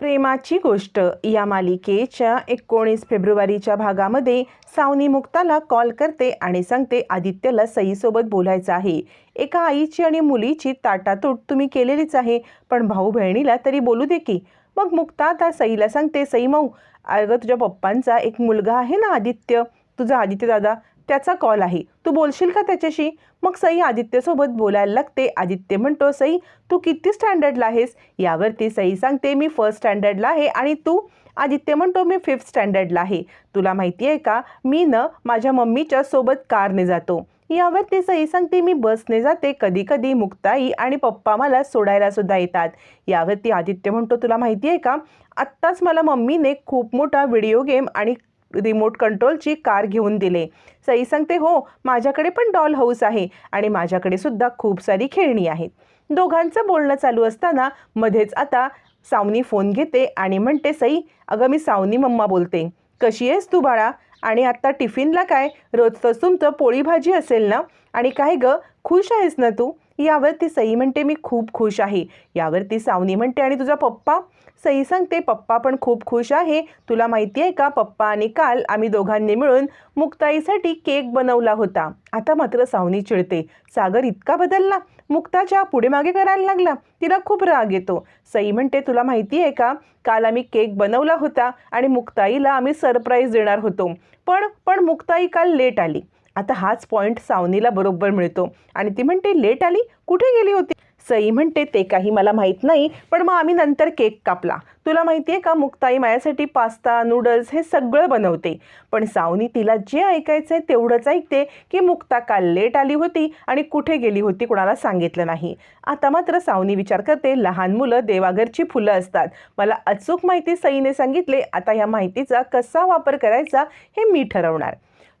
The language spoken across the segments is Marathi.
प्रेमाची गोष्ट. या मालिकेच्या एकोणीस फेब्रुवारीच्या भागामध्ये सावनी मुक्ताला कॉल करते आणि सांगते आदित्यला सईसोबत बोलायचं आहे. एका आईची आणि मुलीची ताटातूट तुम्ही केलेलीच आहे. पण भाऊ बहिणीला तरी बोलू दे की. मग मुक्ता आता सईला सांगते सई माऊ अगं तुझ्या पप्पांचा एक मुलगा आहे ना आदित्य? तुझा आदित्य दादा त्याचा कॉल आहे. तू बोलशील का त्याच्याशी? मग सई आदित्यसोबत बोलायला लागते. आदित्य म्हणतो सई तू किती स्टँडर्डला आहेस? यावरती सई सांगते मी फर्स्ट स्टँडर्डला आहे आणि तू आदित्य म्हणतो मी फिफ्थ स्टँडर्डला आहे. तुला माहिती आहे का? मी न माझ्या मम्मीच्या सोबत कारने जातो. यावरती सई सांगते मी बसने जाते. कधी कधी मुक्ताई आणि पप्पा मला सोडायला सुद्धा येतात. यावरती आदित्य म्हणतो तुला माहिती आहे का? आत्ताच मला मम्मीने खूप मोठा व्हिडिओ गेम आणि रिमोट कंट्रोलची कार घेऊन दिले. सई सांगते हो माझ्याकडे पण डॉल हाऊस आहे आणि माझ्याकडे सुद्धा खूप सारी खेळणी आहेत. दोघांचं बोलणं चालू असताना मध्येच आता सावनी फोन घेते आणि म्हणते सई अगं मी सावनी मम्मा बोलते. कशी आहेस तू बाळा? आणि आत्ता टिफिनला काय? रोजच तुमचं पोळी भाजी असेल ना? आणि काय गं? खुश आहेस ना तू? यावरती सई म्हणते मी खूप खुश आहे. यावरती सावनी म्हणते आणि तुझा पप्पा? सई सांगते पप्पा पण खूप खुश आहे. तुला माहिती आहे का पप्पा आणि काल आम्ही दोघांनी मिळून मुक्ताईसाठी केक बनवला होता. आता मात्र सावनी चिडते. सागर इतका बदलला. मुक्ताच्या पुढे मागे करायला लागला. तिला खूप राग येतो. सई म्हणते तुला माहिती आहे का काल आम्ही केक बनवला होता आणि मुक्ताईला आम्ही सरप्राईज देणार होतो. पण पण मुक्ताई काल लेट आली. आता हाच पॉईंट सावनीला बरोबर मिळतो. आणि ती म्हणते लेट आली? कुठे गेली होती? सई म्हणते ते काही मला माहीत नाही पण मग आम्ही नंतर केक कापला. तुला माहिती आहे का मुक्ताई माझ्यासाठी पास्ता नूडल्स हे सगळं बनवते. पण सावनी तिला जे ऐकायचं आहे तेवढंच ऐकते की मुक्ता काल लेट आली होती आणि कुठे गेली होती कुणाला सांगितलं नाही. आता मात्र सावनी विचार करते लहान मुलं देवाघरची फुलं असतात. मला अचूक माहिती सईने सांगितले. आता या माहितीचा कसा वापर करायचा हे मी ठरवणार.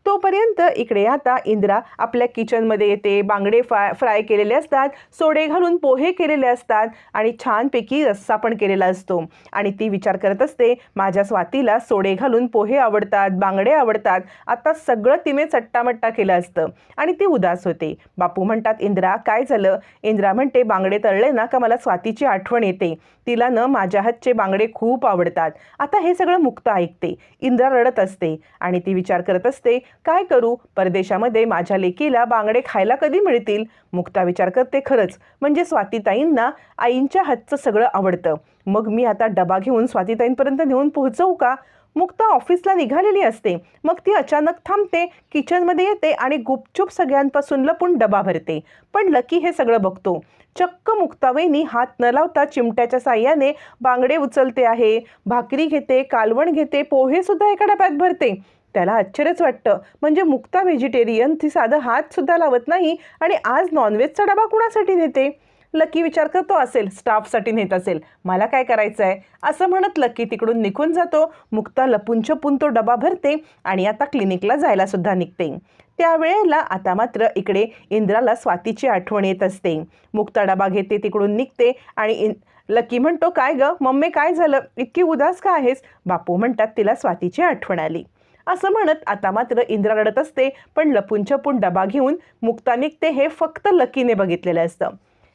तोपर्यंत इकडे आता इंद्रा आपल्या किचनमध्ये येते बांगडे फ्राय फ्राय केलेले असतात सोडे घालून पोहे केलेले असतात आणि छानपैकी रस्सा पण केलेला असतो. आणि ती विचार करत असते माझ्या स्वातीला सोडे घालून पोहे आवडतात बांगडे आवडतात. आता सगळं तिने चट्टामट्टा केलं असतं. आणि ती उदास होते. बापू म्हणतात इंद्रा काय झालं? इंद्रा म्हणते बांगडे तळले ना का? मला स्वातीची आठवण येते. तिला न माझ्या हातचे बांगडे खूप आवडतात. आता हे सगळं मुक्त ऐकते. इंद्रा रडत असते आणि ती विचार करत असते काय करू? परदेशामध्ये माझ्या लेकीला बांगडे खायला कधी मिळतील? मुक्ता विचार करते खरंच. म्हणजे स्वातीताईंना आईंच्या हातचं सगळं आवडतं. मग मी आता डबा घेऊन स्वातीताईंपर्यंत नेऊन पोहोचवू का? मुक्ता ऑफिसला निघालेली असते. मग ती अचानक थांबते किचनमध्ये येते आणि गुपचूप सगळ्यांपासून लपून डबा भरते. पण लकी हे सगळं बघतो. चक्क मुक्तावेनी हात न लावता चिमट्याच्या साह्याने बांगडे उचलते आहे भाकरी घेते कालवण घेते पोहेसुद्धा एका डब्यात भरते. त्याला आश्चर्यच वाटतं. म्हणजे मुक्ता व्हेजिटेरियन ती साधं हातसुद्धा लावत नाही आणि आज नॉनव्हेजचा डबा कुणासाठी नेते? लकी विचार करतो असेल स्टाफसाठी नेत असेल. मला काय करायचं आहे असं म्हणत लकी तिकडून निघून जातो. मुक्ता लपून छपून तो डबा भरते आणि आता क्लिनिकला जायला सुद्धा निघते. त्यावेळेला आता मात्र इकडे इंद्राला स्वातीची आठवण येत असते. मुक्ता डबा घेते तिकडून निघते आणि इन लकी म्हणतो काय ग? मम्मी काय झालं? इतकी उदास का आहेस? बापू म्हणतात तिला स्वातीची आठवण आली. असं म्हणत आता मात्र इंद्रा रडत असते पण लपून छपून डबा घेऊन मुक्ता निघते हे फक्त लकीने बघितलेलं असतं.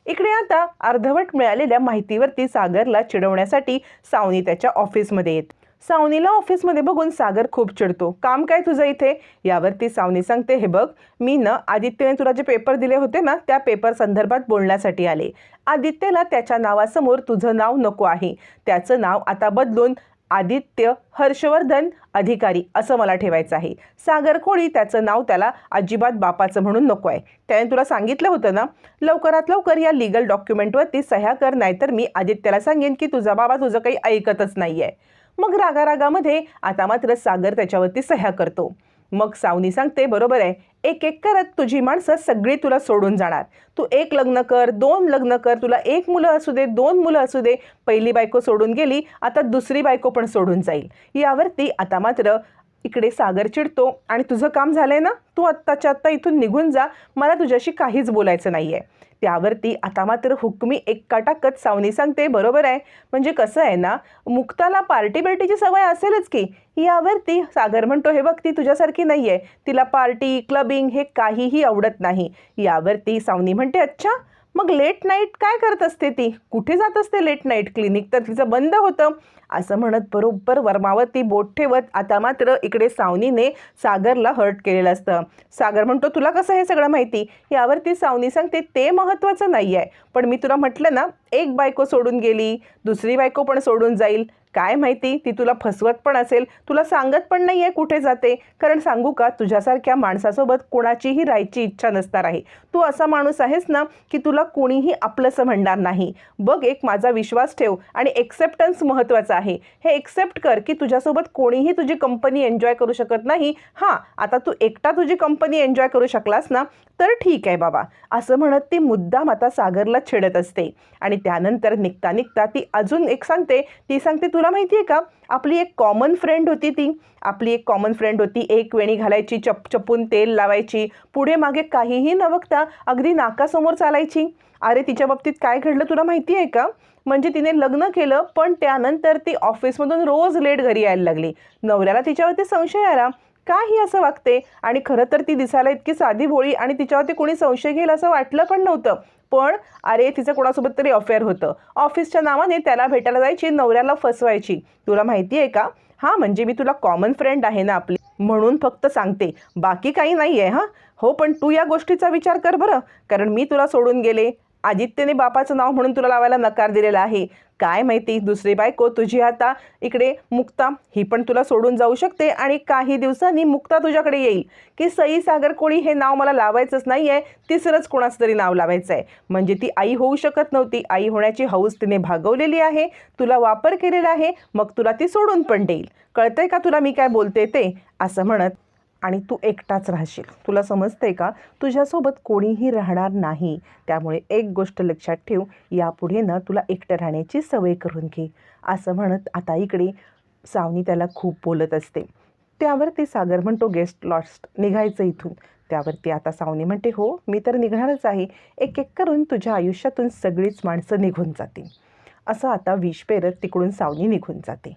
इकडे आता अर्धवट मिळालेल्या माहितीवरती सागरला चिडवण्यासाठी सावनी त्याच्या ऑफिसमध्ये येत. सावनीला ऑफिसमध्ये बघून सागर खूप चिडतो. काम काय तुझं इथे? यावरती सावनी सांगते हे बघ मी न आदित्यने तुला जे पेपर दिले होते ना त्या पेपर संदर्भात बोलण्यासाठी आले. आदित्यला त्याच्या नावासमोर तुझं नाव नको आहे. त्याचं नाव आता बदलून आदित्य हर्षवर्धन अधिकारी असं मला ठेवायचं आहे. सागर कोळी त्याचं नाव त्याला अजिबात बापाचं म्हणून नको आहे त्याने तुला सांगितलं होतं ना? लवकरात लवकर या लिगल डॉक्युमेंटवरती सह्या कर नाहीतर मी आदित्याला सांगेन की तुझा बाबा तुझं काही ऐकतच नाही आहे मग रागारागामध्ये आता मात्र सागर त्याच्यावरती सह्या करतो. मग सावनी सांगते बरोबर आहे. एक एक करत तुझी माणसं सगळी तुला सोडून जाणार. तू एक लग्न कर दोन लग्न कर तुला एक मुलं असू दे दोन मुलं असू दे. पहिली बायको सोडून गेली आता दुसरी बायको पण सोडून जाईल. यावरती आता मात्र इकडे सागर चिडतो आणि तुझं काम झालंय ना? तू आत्ताच्या आत्ता इथून निघून जा. मला तुझ्याशी काहीच बोलायचं नाही आहे त्यावरती आता मात्र हुकमी एक टाकत सावनी सांगते बरोबर आहे? म्हणजे कसं आहे ना मुक्ताला पार्टी बिर्टीची सवय असेलच की यावरती सागर म्हणतो हे बघ ती तुझ्यासारखी नाही आहे तिला पार्टी क्लबिंग हे काहीही आवडत नाही. यावरती सावनी म्हणते अच्छा मग लेट नाईट काय करत असते ती? कुठे जात असते लेट नाईट क्लिनिक तर तिचं बंद होतं. असं म्हणत बरोबर वर्मावती बोट ठेवत आता मात्र इकडे सावनीने सागरला हर्ट केलेलं असतं. सागर म्हणतो तुला कसं हे सगळं माहिती? यावरती सावनी सांगते ते महत्त्वाचं नाही आहे पण मी तुला म्हटलं ना एक बायको सोडून गेली दुसरी बायको पण सोडून जाईल. काय माहिती? ती तुला फसवत पण असेल. तुला सांगत पण नाही आहे कुठे जाते. कारण सांगू का तुझ्यासारख्या माणसासोबत कोणाचीही राहायची इच्छा नसणार आहे. तू असा माणूस आहेस ना की तुला कोणीही आपलंसं म्हणणार नाही. बघ एक माझा विश्वास ठेव आणि एक्सेप्टन्स महत्त्वाचा आहे. हे एक्सेप्ट कर की तुझ्यासोबत कोणीही तुझी कंपनी एन्जॉय करू शकत नाही. हां आता तू एकटा तुझी कंपनी एन्जॉय करू शकलास ना तर ठीक आहे बाबा. असं म्हणत ती मुद्दाम आता सागरला छेडत असते. आणि त्यानंतर निघता निघता ती अजून एक सांगते. ती सांगते तुला माहिती आहे का? आपली एक कॉमन फ्रेंड होती ती. आपली एक कॉमन फ्रेंड होती. एक वेणी घालायची चप चपून तेल लावायची. पुढे मागे काहीही न बघता अगदी नाकासमोर चालायची. अरे तिच्या बाबतीत काय घडलं तुला माहिती आहे का? म्हणजे तिने लग्न केलं पण त्यानंतर ती ऑफिसमधून रोज लेट घरी यायला लागली. नवऱ्याला तिच्यावरती संशय आला. का ही असं वागते. आणि खरं तर ती दिसायला इतकी साधी भोळी आणि तिच्यावरती कोणी संशय घेईल असं वाटलं पण नव्हतं. पण अरे तिचं कोणासोबत तरी अफेअर होतं. ऑफिसच्या नावाने त्याला भेटायला जायची नवऱ्याला फसवायची. तुला माहिती आहे का? हां म्हणजे मी तुला कॉमन फ्रेंड आहे ना आपली. म्हणून फक्त सांगते. बाकी काही नाही आहे हां? हो पण तू या गोष्टीचा विचार कर बरं. कारण मी तुला सोडून गेले. आदित्यने बापाचं नाव म्हणून तुला लावायला नकार दिलेला आहे. काय माहिती? दुसरी बायको तुझी आता इकडे मुक्ता ही पण तुला सोडून जाऊ शकते आणि काही दिवसांनी मुक्ता तुझ्याकडे येईल. की सई सागर कोळी हे नाव मला लावायचंच नाही आहे तिसरंच कोणाचं तरी नाव लावायचं आहे म्हणजे ती आई होऊ शकत नव्हती. आई होण्याची हौस तिने भागवलेली आहे. तुला वापर केलेला आहे. मग तुला ती सोडून पण देईल. कळतंय का तुला मी काय बोलते ते? असं म्हणत आणि तू एकटाच राहशील. तुला समजते का? तुझ्यासोबत कोणीही राहणार नाही. त्यामुळे एक गोष्ट लक्षात ठेव यापुढे ना तुला एकटं राहण्याची सवय करून घे. असं म्हणत आता इकडे सावनी त्याला खूप बोलत असते. त्यावर ते सागर म्हणतो गेस्ट लॉस्ट निघायचं इथून. त्यावरती आता सावनी म्हणते हो मी तर निघणारच आहे. एक एक करून तुझ्या आयुष्यातून सगळीच माणसं निघून जातील. असं आता विष पेरत तिकडून सावनी निघून जाते.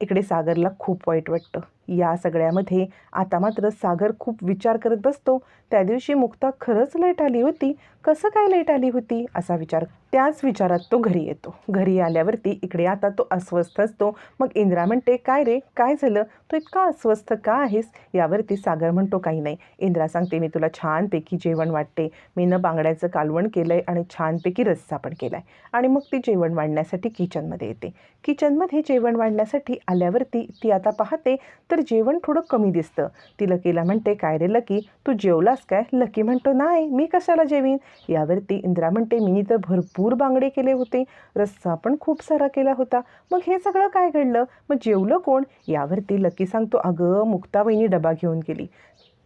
इकडे सागरला खूप वाईट वाटतं. या सगळ्यामध्ये आता मात्र सागर खूप विचार करत बसतो. त्या दिवशी मुक्ता खरंच लेट आली होती. कसं काय लेट आली होती? असा विचार त्याच विचारात तो घरी येतो. घरी आल्यावरती इकडे आता तो अस्वस्थ असतो. मग इंद्रा म्हणते काय रे? काय झालं? तू इतका अस्वस्थ का आहेस? यावरती सागर म्हणतो काही नाही. इंद्रा सांगते मी तुला छानपैकी जेवण वाटते. मी न बांगड्याचं कालवण केलं आहे आणि छानपैकी रस्सा पण केला आहे आणि मग ती जेवण वाढण्यासाठी किचनमध्ये येते. किचनमध्ये जेवण वाढण्यासाठी आल्यावरती ती आता पाहते तर जेवण थोडं कमी दिसतं. ती लकीला म्हणते काय रे लकी? तू जेवलास काय? लकी म्हणतो नाही मी कशाला जेवीन? यावरती इंद्रा म्हणते मी तर भरपूर बांगडे केले होते. रस्सा पण खूप सारा केला होता. मग हे सगळं काय घडलं? मग जेवलं कोण? यावरती लकी सांगतो अगं मुक्ताबाईनी डबा घेऊन गेली.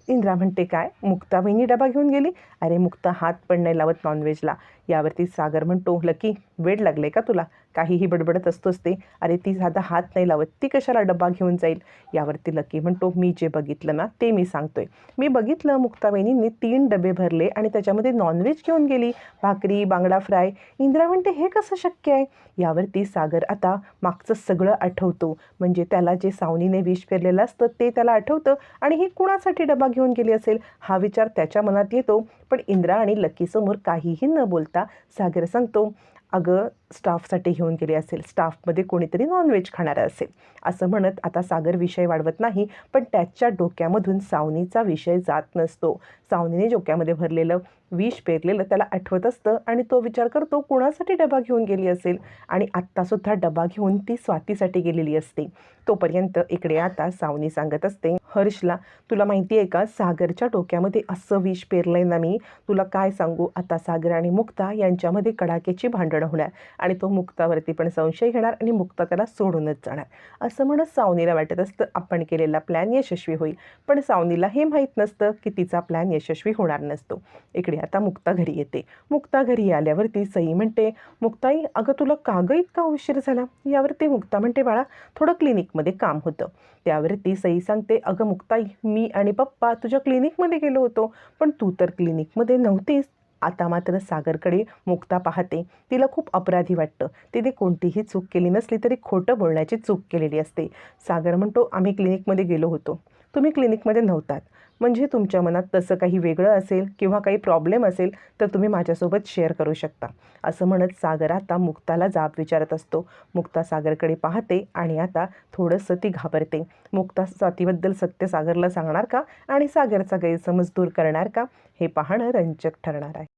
इंद्रा म्हणते काय? मुक्ता डबा घेऊन गेली? अरे मुक्ता हात पण नाही लावत नॉनव्हेजला यावरती सागर म्हणतो लकी वेळ लागले का तुला? काहीही बडबडत असतोच ते. अरे ती साधा हात नाही लावत. ती कशाला डबा घेऊन जाईल? यावरती लकी म्हणतो मी जे बघितलं ना ते मी सांगतोय. मी बघितलं मुक्ताबाईंनी तीन डबे भरले आणि त्याच्यामध्ये नॉनव्हेज घेऊन गेली. भाकरी बांगडा फ्राय. इंदिरा म्हणते हे कसं शक्य आहे? यावरती सागर आता मागचं सगळं आठवतो. म्हणजे त्याला जे सावनीने विष पेरलेलं असतं ते त्याला आठवतं आणि ही कुणासाठी डबा घेऊन गेली असेल? हा विचार त्याच्या मनात येतो. पण इंद्रा आणि लकीसमोर काहीही न बोलता सागर सांगतो अगं स्टाफसाठी घेऊन गेली असेल स्टाफमध्ये कोणीतरी नॉनव्हेज खाणारं असेल. असं म्हणत आता सागर विषय वाढवत नाही पण त्याच्या डोक्यामधून सावनीचा विषय जात नसतो. सावनीने डोक्यामध्ये भरलेलं विष पेरलेलं त्याला आठवत असतं आणि तो विचार करतो कुणासाठी डबा घेऊन गेली असेल? आणि आत्तासुद्धा डबा घेऊन ती स्वातीसाठी गेलेली असते. तोपर्यंत इकडे आता सावनी सांगत असते हर्षला तुला माहिती आहे का सागरच्या डोक्यामध्ये असं विष पेरलंय ना मी? तुला काय सांगू? आता सागर आणि मुक्ता यांच्यामध्ये कडाक्याची भांडणं होणार आणि तो मुक्तावरती पण संशय घेणार आणि मुक्ता त्याला सोडूनच जाणार. असं म्हणत सावनीला वाटत असतं आपण केलेला प्लॅन यशस्वी होईल. पण सावनीला हे माहीत नसतं की तिचा प्लॅन यशस्वी होणार नसतो. इकडे आता मुक्ता घरी येते. मुक्ता घरी आल्यावरती सई म्हणते मुक्ताई अगं तुला का गं इतका उशीर झाला. यावरती मुक्ता म्हणते बाळा थोडं क्लिनिकमध्ये काम होतं. त्यावरती सई सांगते अगं मुक्ताई मी आणि पप्पा तुझ्या क्लिनिकमध्ये गेलो होतो पण तू तर क्लिनिकमध्ये नव्हतीस. आता मात्र सागरकडे मुक्ता पाहते. तिला खूप अपराधी वाटतं. तिने कोणतीही चूक केली नसली तरी खोटं बोलण्याची चूक केलेली असते. सागर म्हणतो आम्ही क्लिनिकमध्ये गेलो होतो. तुम्ही क्लिनिकमध्ये नव्हतात. म्हणजे तुमच्या मनात तसं काही वेगळं असेल किंवा काही प्रॉब्लेम असेल तर तुम्ही माझ्यासोबत शेअर करू शकता. असं म्हणत सागर आता मुक्ताला जाब विचारत असतो. मुक्ता सागरकडे पाहते आणि आता थोडंसं ती घाबरते. मुक्ता स्वातीबद्दल सत्य सागरला सांगणार का? आणि सागरचा गैरसमज दूर करणार का? हे पाहणं रंजक ठरणार आहे.